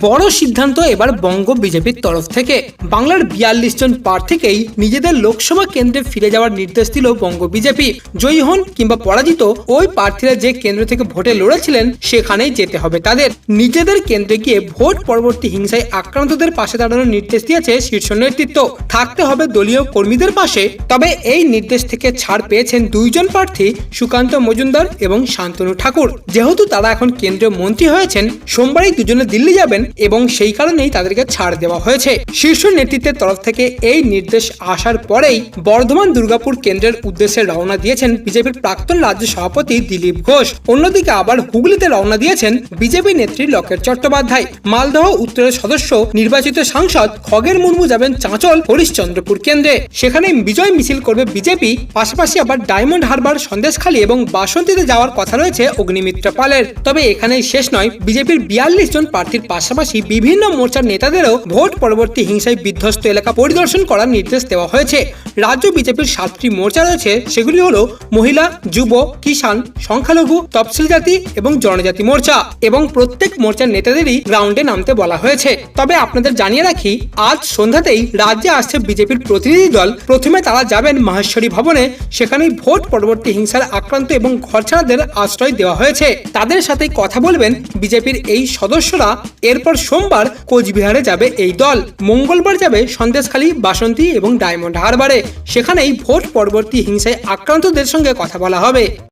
বড় সিদ্ধান্ত এবার বঙ্গ বিজেপির তরফ থেকে। বাংলার বিয়াল্লিশ জন প্রার্থীকেই নিজেদের লোকসভা কেন্দ্রে ফিরে যাওয়ার নির্দেশ দিল বঙ্গ বিজেপি। জয়ী হন কিংবা পরাজিত ওই প্রার্থীরা যে কেন্দ্র থেকে ভোটে লড়েছিলেন, সেখানেই যেতে হবে তাদের। নিজেদের কেন্দ্রে গিয়ে ভোট পরবর্তী হিংসায় আক্রান্তদের পাশে দাঁড়ানোর নির্দেশ দিয়েছে শীর্ষ নেতৃত্ব। থাকতে হবে দলীয় কর্মীদের পাশে। তবে এই নির্দেশ থেকে ছাড় পেয়েছেন দুইজন প্রার্থী, সুকান্ত মজুমদার এবং শান্তনু ঠাকুর। যেহেতু তারা এখন কেন্দ্রীয় মন্ত্রী হয়েছেন, সোমবারই দুজনে দিল্লি যাবেন এবং সেই কারণেই তাদেরকে ছাড় দেওয়া হয়েছে। শীর্ষ নেতৃত্বের তরফ থেকে এই নির্দেশ আসার পরেই বর্ধমান দুর্গাপুর কেন্দ্রের উদ্দেশ্যে রওনা দিয়েছেন বিজেপির প্রাক্তন রাজ্য সভাপতি দিলীপ ঘোষ। অন্যদিকে আবার হুগলিতে রওনা দিয়েছেন বিজেপি নেত্রী লকেট চট্টোপাধ্যায়। মালদহ উত্তরের সদস্য নির্বাচিত সাংসদ খগের মুর্মু যাবেন চাঁচল হরিশ্চন্দ্রপুর কেন্দ্রে। সেখানে বিজয় মিছিল করবে বিজেপি। পাশাপাশি আবার ডায়মন্ড হারবার সন্দেশখালী এবং বাসন্তীতে যাওয়ার কথা রয়েছে অগ্নিমিত্র পালের। তবে এখানেই শেষ নয়, বিজেপির বিয়াল্লিশ জন প্রার্থীর পাশাপাশি বিভিন্ন মোর্চার নেতাদেরও ভোট পরবর্তী হিংসায় বিধ্বস্ত এলাকা পরিদর্শন করার নির্দেশ দেওয়া হয়েছে। রাজ্য বিজেপির সাতটি মোর্চা রয়েছে, সেগুলি হলো মহিলা, যুব, কিষাণ, সংখ্যালঘু, তফসিল জাতি এবং জনজাতি মোর্চা এবং প্রত্যেক মোর্চার নেতাদেরই গ্রাউন্ডে নামতে বলা হয়েছে। তবে আপনাদের জানিয়ে রাখি, আজ সন্ধ্যাতেই রাজ্যে আসছে বিজেপির প্রতিনিধি দল। প্রথমে তারা যাবেন মাহেশ্বরী ভবনে, সেখানেই ভোট পরবর্তী হিংসার আক্রান্ত এবং ঘরছাড়াদের আশ্রয় দেওয়া হয়েছে। তাদের সাথে কথা বলবেন বিজেপির এই সদস্যরা এরপর সোমবার কোচবিহারে যাবে এই দল। মঙ্গলবার যাবে সন্দেশখালী, বাসন্তী এবং ডায়মন্ড হারবারে। সেখানেই ভোট পরবর্তী হিংসায় আক্রান্তদের সঙ্গে কথা বলা হবে।